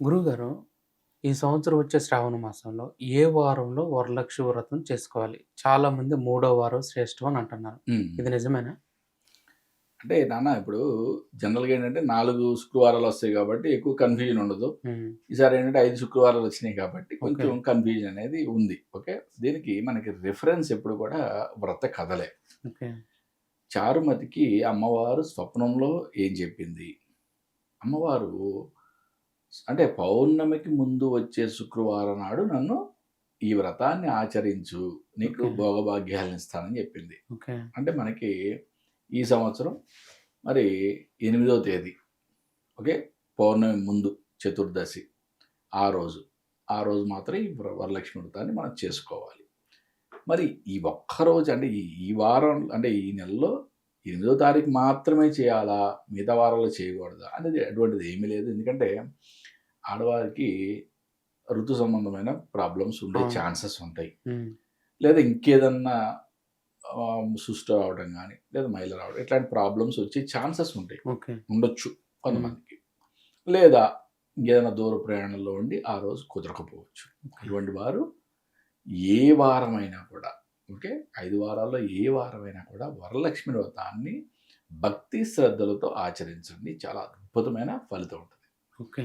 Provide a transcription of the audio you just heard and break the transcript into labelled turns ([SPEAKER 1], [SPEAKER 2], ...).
[SPEAKER 1] గురువుగారు ఈ సంవత్సరం వచ్చే శ్రావణ మాసంలో ఏ వారంలో వరలక్ష్మి వ్రతం చేసుకోవాలి? చాలా మంది మూడో వారం శ్రేష్టం అని అంటున్నారు. ఇది నిజమేనా?
[SPEAKER 2] అంటే నాన్న ఇప్పుడు జనరల్గా ఏంటంటే నాలుగు శుక్రవారాలు వస్తాయి కాబట్టి ఎక్కువ కన్ఫ్యూజన్ ఉండదు. ఈసారి ఏంటంటే ఐదు శుక్రవారాలు వచ్చినాయి కాబట్టి కొంచెం కన్ఫ్యూజన్ అనేది ఉంది. ఓకే? దీనికి మనకి రిఫరెన్స్ ఎప్పుడు కూడా వ్రత కథలే.
[SPEAKER 1] ఓకే.
[SPEAKER 2] చారుమతికి అమ్మవారు స్వప్నంలో ఏం చెప్పింది? అమ్మవారు అంటే పౌర్ణమికి ముందు వచ్చే శుక్రవారం నాడు నన్ను ఈ వ్రతాన్ని ఆచరించు నీకు. భోగభాగ్యాలను ఇస్తానని చెప్పింది.
[SPEAKER 1] ఓకే.
[SPEAKER 2] అంటే మనకి ఈ సంవత్సరం మరి ఎనిమిదో తేదీ ఓకే? పౌర్ణమి ముందు చతుర్దశి ఆ రోజు. ఆ రోజు మాత్రం ఈ వర- వరలక్ష్మి వ్రతాన్ని మనం చేసుకోవాలి. మరి ఈ ఒక్క రోజు అంటే ఈ ఈ వారం అంటే ఈ నెలలో ఎనిమిదో తారీఖు మాత్రమే చేయాలా? మిగతా వారాల్లో చేయకూడదా? అనేది అటువంటిది ఏమీ లేదు. ఎందుకంటే ఆడవారికి ఋతు సంబంధమైన ప్రాబ్లమ్స్ ఉండే. ఛాన్సెస్ ఉంటాయి. లేదా ఇంకేదన్నా సుష్ట రావడం కానీ లేదా మైల రావడం ఇట్లాంటి ప్రాబ్లమ్స్ వచ్చే ఛాన్సెస్ ఉంటాయి. ఉండొచ్చు కొంతమందికి. లేదా ఇంకేదైనా దూర ప్రయాణంలో ఉండి ఆ రోజు కుదరకపోవచ్చు. ఇటువంటి వారు ఏ వారమైనా కూడా ఓకే ఐదు వారాల్లో ఏ వారమైనా కూడా వరలక్ష్మి వ్రతాన్ని భక్తి శ్రద్ధలతో ఆచరించండి. చాలా అద్భుతమైన ఫలితం ఉంటుంది.
[SPEAKER 1] ఓకే.